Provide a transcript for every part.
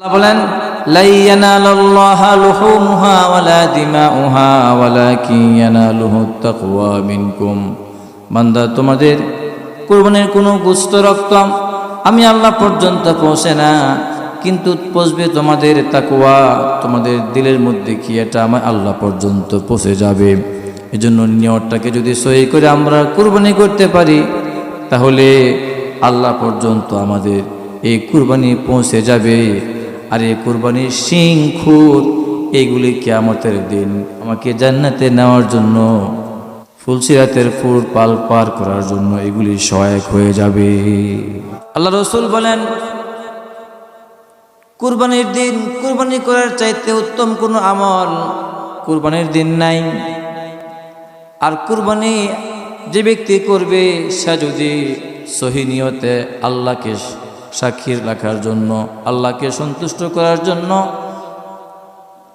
আল্লাহ বলেন বান্দা, তোমাদের কুরবানির কোনো গুস্ত রক্ত আমি আল্লাহ পর্যন্ত পৌঁছে না, কিন্তু পৌঁছবে তোমাদের তাকওয়া, তোমাদের দিলের মধ্যে কি এটা আমার আল্লাহ পর্যন্ত পৌঁছে যাবে? এজন্য নিয়তটাকে যদি সহি করে আমরা কুরবানি করতে পারি, তাহলে আল্লাহ পর্যন্ত আমাদের এই কুরবানি পৌঁছে যাবে। আর এই কুরবানির খুর এইগুলি কেয়ামতের দিন আমাকে জান্নাতে নেওয়ার জন্য, ফুলসিরাতের ফুল পাল পার করার জন্য এগুলি সহায়ক হয়ে যাবে। আল্লাহ রসুল বলেন, কুরবানির দিন, কুরবানি করার চাইতে উত্তম কোনো আমল কুরবানির দিন নাই। আর কুরবানি যে ব্যক্তি করবে, সে যদি সহিনিয়তে আল্লাহকে সাক্ষী রাখার জন্য, আল্লাহকে সন্তুষ্ট করার জন্য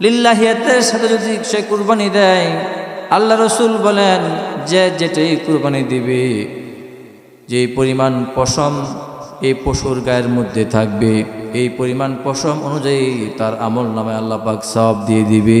লিল্লাহিয়াতের সাথে যদি সে কুরবানি দেয়, আল্লাহ রসুল বলেন, যে যেটাই কুরবানি দিবে যে পরিমাণ পশম এই পশুর গায়ের মধ্যে থাকবে, এই পরিমাণ পশম অনুযায়ী তার আমল নামে আল্লাহ পাক সব দিয়ে দিবে।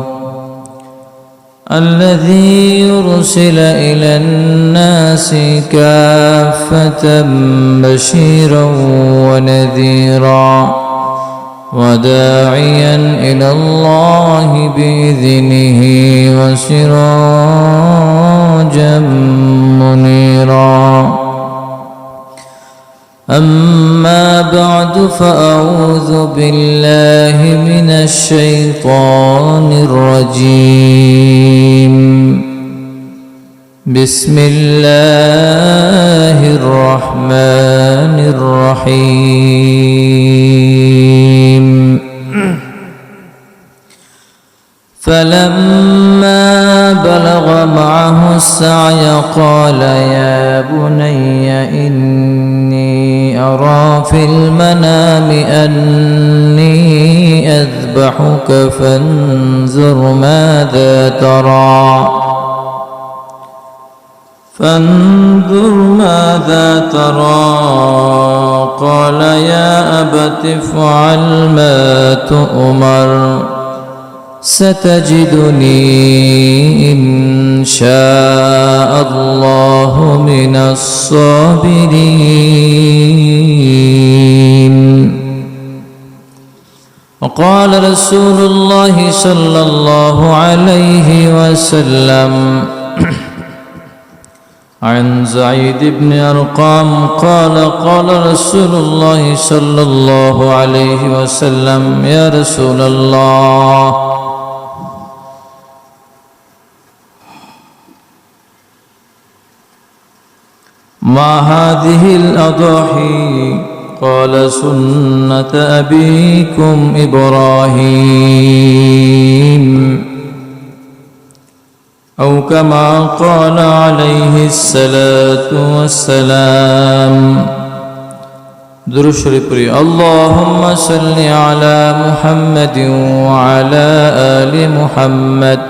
الذي يرسل إلى الناس كافة بشيرا ونذيرا وداعيا إلى الله بإذنه وسراجا منيرا. أما بعد فأعوذ بالله من الشيطان الرجيم. بسم الله الرحمن الرحيم. فلما بلغ معه السعي قال يا بني إني أرى في المنام أني أذبحك فانظر ماذا ترى. فانظر ماذا ترى. قال يا أبت افعل ما تؤمر. ستجدني إن شاء الله من الصابرين. وقال رسول الله صلى الله عليه وسلم عن زعيد بن أرقام قال قال رسول الله صلى الله عليه وسلم يا رسول الله ما هذه الأضاحي قال سنة أبيكم إبراهيم أو كما قال عليه الصلاة والسلام درش ربري اللهم صل على محمد وعلى آل محمد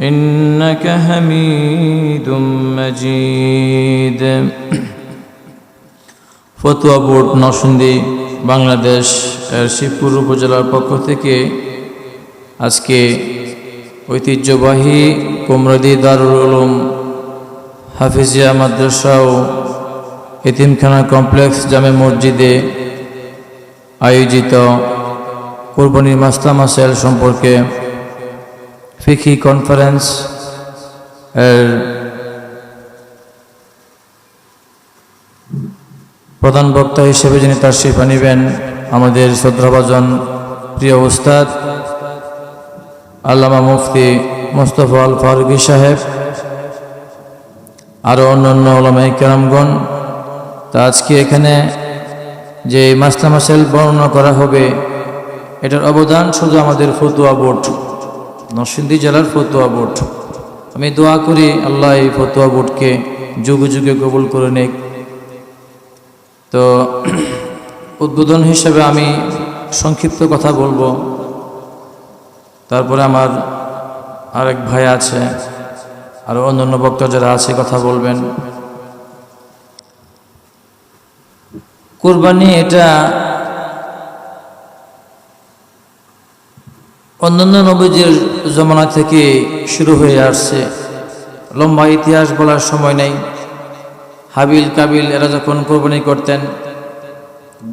إنك حميد مجيد ফতুয়া বোর্ড নরসিংদী বাংলাদেশ এর শিবপুর উপজেলার পক্ষ থেকে আজকে ঐতিহ্যবাহী কুমরদি দারুল উলুম হাফিজিয়া মাদ্রাসা ও এতিমখানা কমপ্লেক্স জামে মসজিদে আয়োজিত কোরবানির মাস্তা মাসেল সম্পর্কে ফিকি কনফারেন্স এর প্রধান বক্তা হিসেবে যিনি তার শিফা নেবেন, আমাদের শ্রদ্ধাভাজন প্রিয় উস্তাদ, আল্লামা মুফতি মোস্তফা আল ফারুকি সাহেব আরও অন্যান্য ওলামাই কেরামগণ তা আজকে এখানে যে মাস্তা মাসেল বর্ণনা করা হবে, এটার অবদান শুধু আমাদের ফতুয়া বোর্ড। নরসিংদী জেলার ফতুয়া বোর্ড। আমি দোয়া করি আল্লাহ এই ফতুয়া বোর্ডকে যুগে যুগে কবুল করে নেক। তো উদ্বোধন হিসেবে আমি সংক্ষিপ্ত কথা বলব। তারপরে আমার আরেক ভাই আছে আরও অন্যান্য বক্তা যারা আছে, কথা বলবেন। কোরবানি এটা অন্যান্য নবীজির জমানা থেকে শুরু হয়ে আসছে। লম্বা ইতিহাস বলার সময় নেই। হাবিল, কাবিল, এরা যখন কোরবানি করতেন,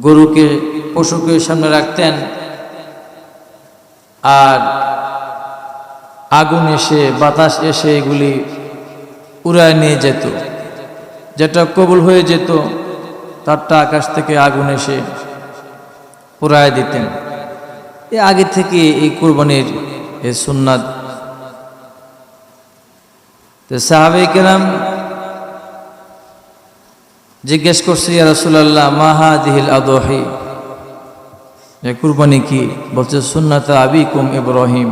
গরুকে, পশুকে সামনে রাখতেন, আর আগুন এসে, বাতাস এসে এগুলি উড়ায় নিয়ে যেত। যেটা কবুল হয়ে যেত, তারটা আকাশ থেকে আগুন এসে উড়ায় দিতেন। আগে থেকে এই কোরবানির সুন্নাত। সাহাবে কেরাম জিজ্ঞেস করছি রসুল্লাহ মাহা দিহিল আদহি? কুরবানি কি? বলছে, সুন্নাত আবি কুম ইব্রাহিম।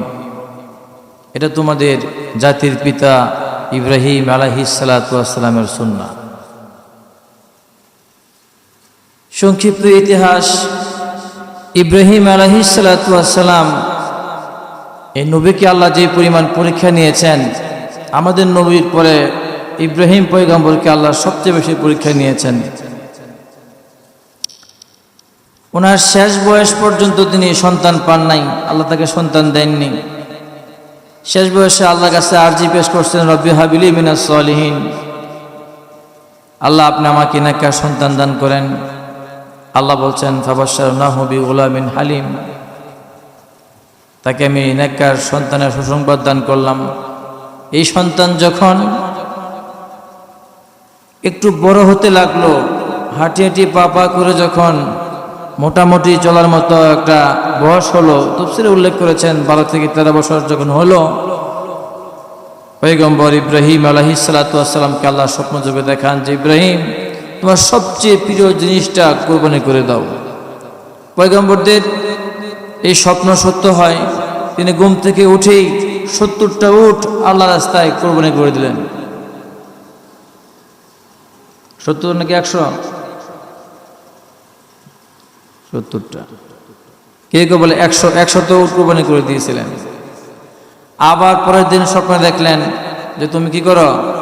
এটা তোমাদের জাতির পিতা ইব্রাহিম আলাহি সালাতামের সুন্না সংক্ষিপ্ত ইতিহাস ইব্রাহিম আলাহি সালাতাম এই নবীকে আল্লাহ যে পরিমাণ পরীক্ষা নিয়েছেন, আমাদের নবীর পরে ইব্রাহিম পয়গম্বরকে আল্লাহ সবচেয়ে বেশি পরীক্ষা নিয়েছেন। ওনার শেষ বয়স পর্যন্ত তিনি সন্তান পান নাই, আল্লাহ তাকে সন্তান দেননি। শেষ বয়সে আল্লাহ কাছে আরজি পেশ করছেন, রব্বি হাবিলি মিনা সলিহীন। আল্লাহ আপনি আমাকে নাকার সন্তান দান করেন। আল্লাহ বলছেন ফাবাসার নাহবি গুলামিন হালিম। তাকে আমি নাকার সন্তানের সুসংবাদ দান করলাম। এই সন্তান যখন একটু বড় হতে লাগল, হাঁটি হাঁটি পা পা করে যখন মোটামুটি চলার মতো একটা বয়স হলো, তফসিলে উল্লেখ করেছেন, বারো থেকে তেরো বছর যখন হলো পৈগম্বর ইব্রাহিম আলহি সালাতামকে আল্লাহ স্বপ্ন যোগে দেখান যে, ইব্রাহিম তোমার সবচেয়ে প্রিয় জিনিসটা কোরবানি করে দাও। পৈগম্বরদের এই স্বপ্ন সত্য হয়, তিনি ঘুম থেকে উঠেই সত্তরটা উঠ আল্লাহ রাস্তায় কোরবানি করে দিলেন। সত্তর নাকি একশো? সত্তরটা। কে কে বলে একশো, একশত উট কোরবানি করে দিয়েছিলেন? আবার পরের দিন স্বপ্নে দেখলেন যে তুমি কি করো?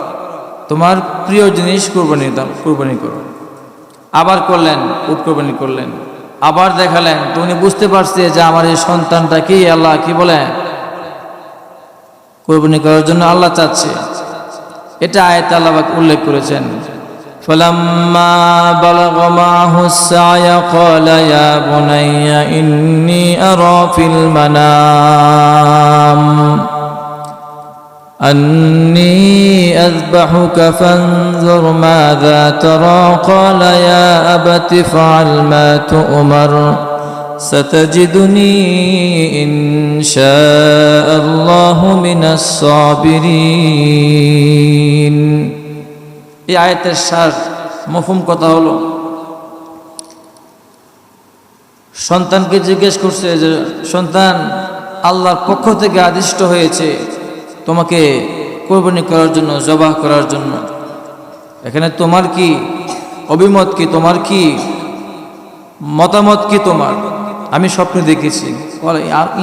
তোমার প্রিয় জিনিস কোরবানি দাও কোরবানি করো আবার করলেন উট কোরবানি করলেন আবার দেখালেন তো উনি বুঝতে পারছে যে আমার এই সন্তানটা কি আল্লাহ কি বলে কোরবানি করার জন্য আল্লাহ চাচ্ছে এটা আয়ত আল্লাহ উল্লেখ করেছেন فلما بلغ معه السعي قال يا بني إني أرى في المنام أني أذبحك فانظر ماذا ترى قال يا أبت افعل ما تؤمر ستجدني إن شاء الله من الصابرين এই আয়তের সার মফুম কথা হলো সন্তানকে জিজ্ঞেস করছে যে সন্তান আল্লাহর পক্ষ থেকে আদিষ্ট হয়েছে তোমাকে কোরবানি করার জন্য, জবাহ করার জন্য। এখানে তোমার কি অভিমত কি? তোমার কি মতামত কি তোমার? আমি স্বপ্নে দেখেছি।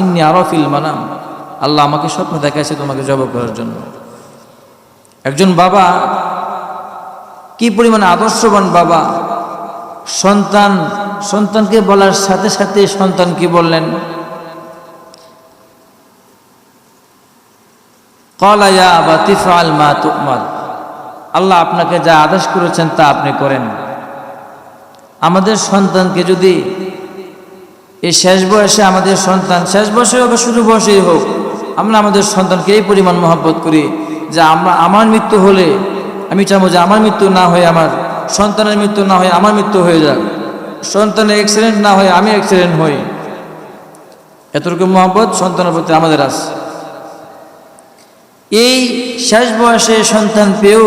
ইন্নি আরও ফিল মানাম। আল্লাহ আমাকে স্বপ্ন দেখাইছে তোমাকে জব করার জন্য। একজন বাবা, কি পরিমাণ আদর্শবান বাবা? সন্তান, সন্তানকে বলার সাথে সাথে সন্তান কি বললেন? কলায়া বা তিফাল মা তুকমাল আল্লাহ আপনাকে যা আদেশ করেছেন তা আপনি করেন। আমাদের সন্তানকে যদি এই শেষ বয়সে আমাদের সন্তান শেষ বয়সে হোক শুরু বয়সেই হোক, আমরা আমাদের সন্তানকে এই পরিমাণ মহব্বত করি যে আমরা আমার মৃত্যু হলে আমি চাবো যে আমার মৃত্যু না হয়ে আমার সন্তানের মৃত্যু না হয়ে আমার মৃত্যু হয়ে যাক। সন্তানের অ্যাক্সিডেন্ট না হয়ে আমি অ্যাক্সিডেন্ট হই। এতটুকু মহব্বত সন্তানের প্রতি আমাদের আছে। এই শেষ বয়সে সন্তান পেয়েও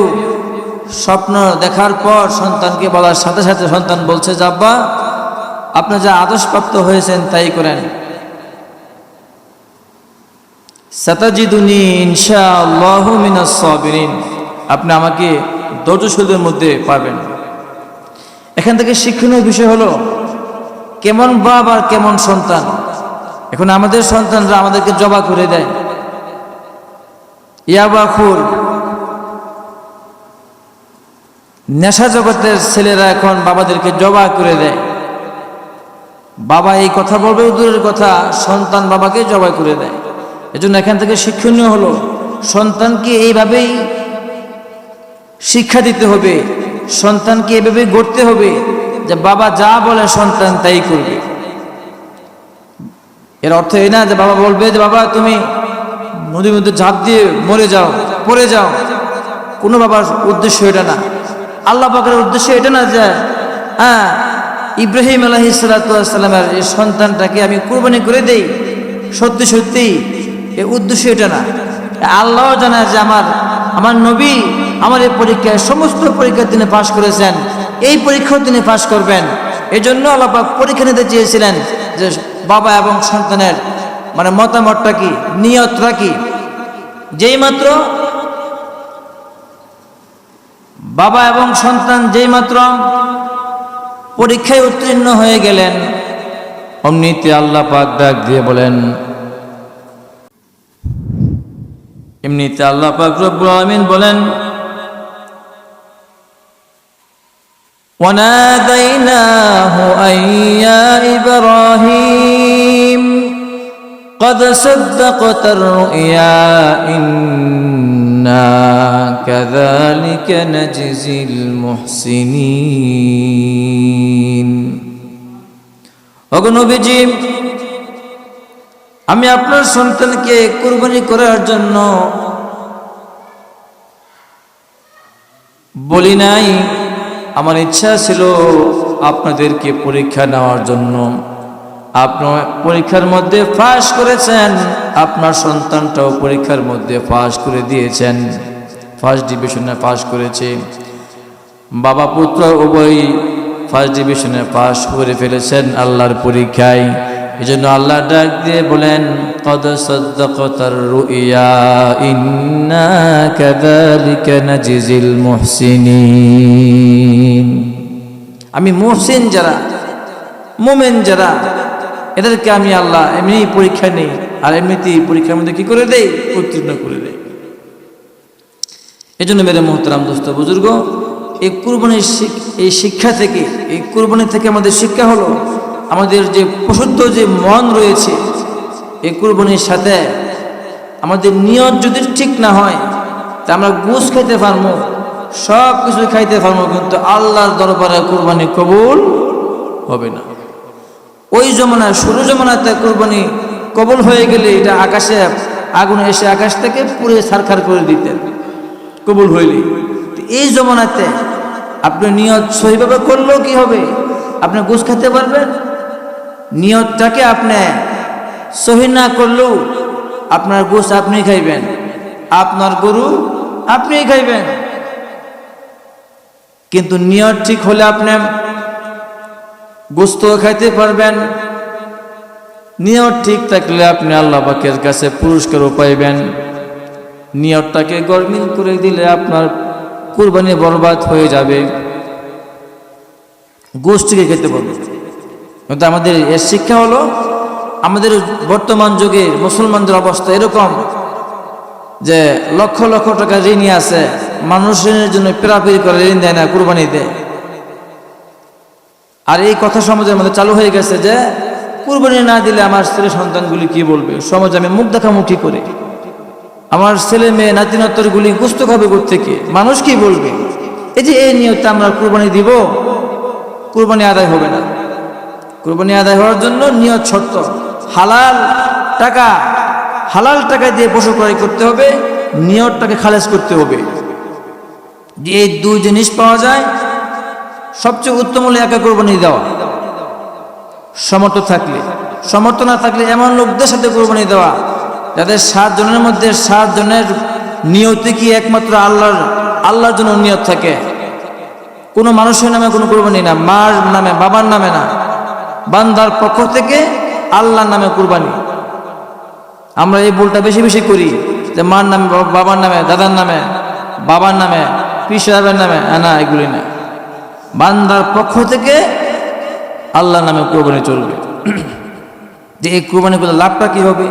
স্বপ্ন দেখার পর সন্তানকে বলার সাথে সাথে সন্তান বলছে যাব্বা আপনি যা আদর্শপ্রাপ্ত হয়েছেন তাই করেন। আপনি আমাকে ধৈর্যশীলদের মধ্যে পাবেন। এখান থেকে শিক্ষণীয় বিষয় হলো, কেমন আর কেমন সন্তান? এখন আমাদের সন্তানরা আমাদেরকে জবা করে দেয়। ইয়াবাখুর নেশা জগতের ছেলেরা এখন বাবাদেরকে জবা করে দেয়। বাবা এই কথা বলবে দূরের কথা, সন্তান বাবাকে জবাই করে দেয়। এজন্য এখান থেকে শিক্ষণীয় হলো, সন্তানকে এইভাবেই শিক্ষা দিতে হবে, সন্তানকে এভাবে গড়তে হবে যে বাবা যা বলে সন্তান তাই করবে। এর অর্থ এই না যে বাবা বলবে যে, বাবা, তুমি নদীর মধ্যে ঝাঁপ দিয়ে মরে যাও, পড়ে যাও। কোনো বাবার উদ্দেশ্য এটা না। আল্লাহ পাকের উদ্দেশ্য এটা না যে হ্যাঁ ইব্রাহিম আলহি সালাতামের এই সন্তানটাকে আমি কোরবানি করে দেই। সত্যি সত্যি, এ উদ্দেশ্য এটা না। আল্লাহ জানা যে আমার আমার নবী আমার এই পরীক্ষায়, সমস্ত পরীক্ষা তিনি পাশ করেছেন। এই পরীক্ষাও তিনি পাশ করবেন। এই জন্য আল্লাপাক পরীক্ষা নিতে চেয়েছিলেন যে বাবা এবং সন্তানের মানে মতামতটা কি নিয়তটা কি যেই মাত্র বাবা এবং সন্তান যেই মাত্র পরীক্ষায় উত্তীর্ণ হয়ে গেলেন অমনিতে আল্লাহ পাক ডাক দিয়ে বলেন এমনিতে আল্লাহ পাক রব্বুল আলামিন বলেন وناديناه أن يا إبراهيم قد صدقت الرؤيا إنا كذلك نجزي المحسنين অগনবীজি আমি আপনার সন্তানকে কুরবানি করার জন্য বলি নাই আমার ইচ্ছা ছিল আপনাদেরকে পরীক্ষা নেওয়ার জন্য আপনার পরীক্ষার মধ্যে ফাঁস করেছেন, আপনার সন্তানটাও পরীক্ষার মধ্যে ফাঁস করে দিয়েছেন। ফার্স্ট ডিভিশনে পাশ করেছে। বাবা পুত্র উভয় ফার্স্ট ডিভিশনে পাশ করে ফেলেছেন আল্লাহর পরীক্ষায়। এই জন্য আল্লাহ ডাক দিয়ে বলেন, কদ সদ্দকতার রুইয়া, ইন্না মুহসিনিন। আমি মুহসিন যারা, মোমেন যারা এদেরকে আমি আল্লাহ এমনি পরীক্ষা নেই, আর এমনিতেই পরীক্ষার মধ্যে কি করে দেই? উত্তীর্ণ করে দেয় এই জন্য মেরে মোহতারাম দোস্ত, বুজুর্গ, এই কুরবানির এই শিক্ষা থেকে, এই কুরবানি থেকে আমাদের শিক্ষা হলো, আমাদের যে প্রশুদ্ধ যে মন রয়েছে, এই কুরবানির সাথে আমাদের নিয়ত যদি ঠিক না হয়, তা আমরা গুছ খাইতে পারব সব কিছু খাইতে পারব, কিন্তু আল্লাহর দরবারে কুরবানি কবুল হবে না। ওই জমানায় শুরু জমানাতে কোরবানি কবুল হয়ে গেলে এটা আকাশে, আগুন এসে আকাশ থেকে পুরে সারখার করে দিতেন, কবুল হইলে। এই জমানাতে আপনি নিয়ত সহিভাবে করলেও কি হবে? আপনি ঘুষ খেতে পারবেন। নিয়তটাকে আপনি সহি না করলেও আপনার গোস আপনি খাইবেন। আপনার গরু আপনিই খাইবেন। কিন্তু নিয়ত ঠিক হলে আপনি গোস্ত খাইতে পারবেন। নিয়ত ঠিক থাকলে আপনি আল্লাহ পাকের কাছে পুরস্কারও পাইবেন। নিয়তটাকে গরমিল করে দিলে আপনার কুরবানি বরবাদ হয়ে যাবে। গোষ্ঠীকে খেতে পারবে কিন্তু আমাদের এর শিক্ষা হলো, আমাদের বর্তমান যুগে মুসলমানদের অবস্থা এরকম যে লক্ষ লক্ষ টাকা ঋণই আছে। মানুষের জন্য পেরাপিরি করে ঋণ দেয় না, কুরবানি দেয়। আর এই কথা সমাজের মধ্যে চালু হয়ে গেছে যে, কুরবানি না দিলে আমার স্ত্রী সন্তানগুলি কি বলবে? সমাজ আমি মুখ দেখা দেখামুখি করে? আমার ছেলে মেয়ে নাতিনত্তরগুলি গুস্ত খাবে থেকে মানুষ কি বলবে? এই যে এই নিয়তে আমরা কুরবানি দিব, কুরবানি আদায় হবে না। কুরবানি আদায় হওয়ার জন্য নিয়ত শর্ত, হালাল টাকা হালাল টাকা দিয়ে পশু ক্রয় করতে হবে, নিয়তটাকে খালেজ করতে হবে। যে এই দুই জিনিস পাওয়া যায় সবচেয়ে উত্তম হলো একা কোরবানি দেওয়া। সমর্থ থাকলে। সমর্থ না থাকলে এমন লোকদের সাথে কোরবানি দেওয়া, যাদের সাত জনের মধ্যে সাত জনের নিয়তে কি একমাত্র আল্লাহর আল্লাহর জন্য নিয়ত থাকে? কোনো মানুষের নামে কোনো কোরবানি না, মার নামে, বাবার নামে না। বান্দার পক্ষ থেকে আল্লাহর নামে কোরবানি। আমরা এই ভুলটা বেশি বেশি করি, যে মার নামে, বাবার নামে, দাদার নামে, বাবার নামে পীর সাহেবের নামে না এগুলি না। বান্দার পক্ষ থেকে আল্লাহ নামে কোরবানি চলবে। যে এই কোরবানি করলে লাভটা কি হবে?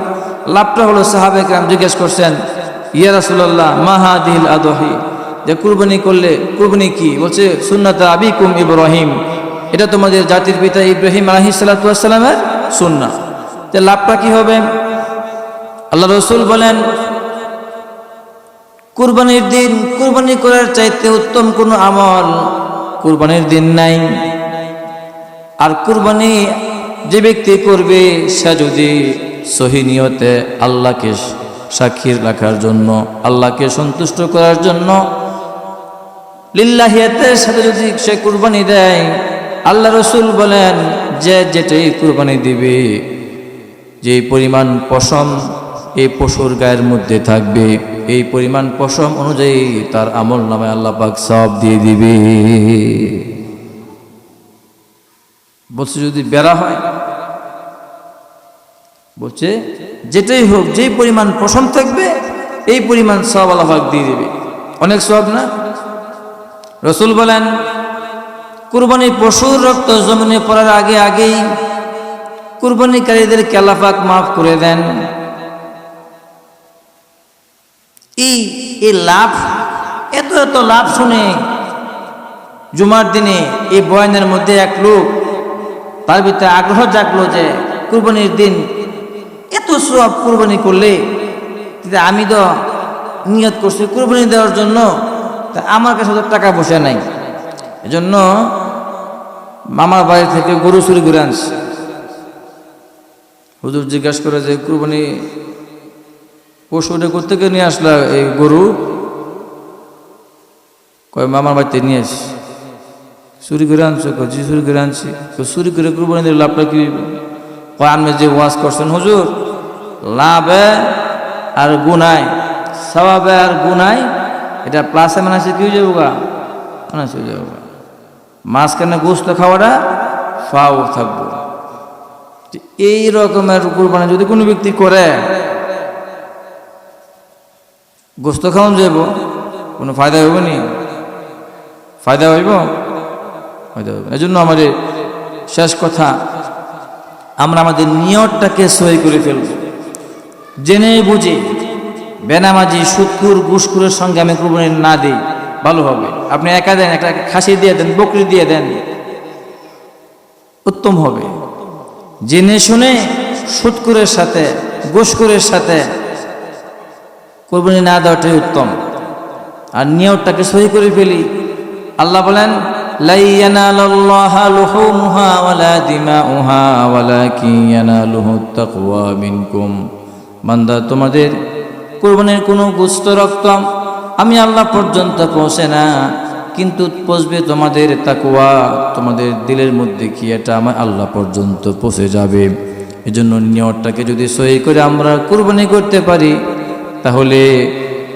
লাভটা হলো সাহাবে গ্রাম জিজ্ঞেস করছেন, ইয়া রাসুল্লাহ মাহাদিল আদহি? যে কুরবানি করলে, কুরবানি কি? বলছে, সুন্নাত আবিকুম ইব্রাহিম। এটা তোমাদের জাতির পিতা ইব্রাহিম আলহি সাল্লামের সুন্না যে লাভটা কি হবে? আল্লাহ রসুল বলেন, কুরবানির দিন কুরবানি করার চাইতে উত্তম কোনো আমল কুরবানির দিন নাই। আর কুরবানি যে ব্যক্তি করবে, সে যদি সহি নিয়তে আল্লাহকে সাক্ষীর রাখার জন্য, আল্লাহকে সন্তুষ্ট করার জন্য লিল্লাহিয়াতের সাথে যদি সে কুরবানি দেয়, আল্লাহ রসুল বলেন, যে যেটাই কুরবানি দিবে, যে পরিমাণ পশম এই পশুর গায়ের মধ্যে থাকবে। এই পরিমাণ পশম অনুযায়ী তার আমল নামে আল্লাহ পাক সব দিয়ে দিবে। বলছে, যদি বেড়া হয়, বলছে, যেটাই হোক, যেই পরিমাণ পশম থাকবে, এই পরিমাণ সব আল্লাহ পাক দিয়ে দিবে। অনেক সব না? রসুল বলেন, কুরবানি পশুর রক্ত জমিনে পড়ার আগে আগেই কুরবানিকারীদের ক্যালাফাক মাফ করে দেন। এই এই লাভ? এত এত লাভ শুনে জুমার দিনে এই বয়ানের মধ্যে এক লোক তার ভিতরে আগ্রহ জাগলো যে কুরবানির দিন এত সব কুরবানি করলে আমি তো নিয়ত করছি কুরবানি দেওয়ার জন্য, তা আমার কাছে তো টাকা পয়সা নাই। এজন্য মামার বাড়ি থেকে গরু চুরি করে আনছি। হুজুর জিজ্ঞাসা করে যে কুরবানি পশুটা কোথেকে নিয়ে আসলা এই গরু? কয়, মামার বাড়িতে নিয়ে আসি। চুরি করে আনছো জি, চুরি করে আনছি। কয় চুরি করে কুরবানি দিলে লাভটা কি আপনি যে ওয়াজ করছেন, হুজুর, লাভে আর গুনায় সবাবে আর গুনায়, এটা প্লাসে মানে আছে কি যাব গা? মানে হয়ে যাব গা। মাঝখানে গোস্ত খাওয়াটা ফাও থাকব। এই রকমের কুরবানি যদি কোনো ব্যক্তি করে গোস্ত খাওয়ান যাব কোনো ফায়দা হইব নি? ফায়দা হইব? ফায়দা হইব। এই জন্য আমাদের শেষ কথা, আমরা আমাদের নিয়তটাকে সই করে ফেলব। জেনে বুঝে, বেনামাজি সুৎকুর গুসকুরের সঙ্গে আমি কুরবানি না দিই, ভালো হবে। আপনি একা দেন, একটা খাসি দিয়ে দেন, বকরি দিয়ে দেন, উত্তম হবে। জেনে শুনে সুৎকুরের সাথে গোসকুরের সাথে কোরবানি না দেওয়াটাই উত্তম। আর নিয়তটাকে সহি করে ফেলি। আল্লাহ বলেন বান্দা, তোমাদের কোরবানির কোনো গুস্ত রক্ত আমি আল্লাহ পর্যন্ত পৌঁছে না, কিন্তু পৌঁছবে তোমাদের তাকুয়া তোমাদের দিলের মধ্যে কি এটা আমার আল্লাহ পর্যন্ত পৌঁছে যাবে। এজন্য নিয়তটাকে যদি সহি করে আমরা কুরবানি করতে পারি তাহলে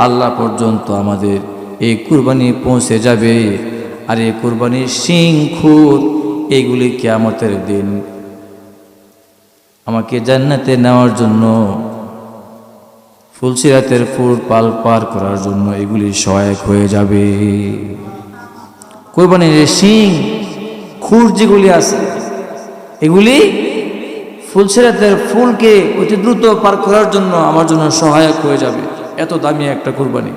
আল্লাহ পর্যন্ত আমাদের এই কুরবানি পৌঁছে যাবে। আর এই কুরবানির শিং খুর এইগুলি কেয়ামতের দিন আমাকে জান্নাতে নেওয়ার জন্য ফুলসিরাতের ফুল পাল পার করার জন্য এগুলি সহায়ক হয়ে যাবে। কোরবানির শিং খুর যেগুলি আছে, এগুলি ফুলসিরাতের ফুলকে অতি দ্রুত পার করার জন্য আমার জন্য সহায়ক হয়ে যাবে। এত দামি একটা কুরবানি।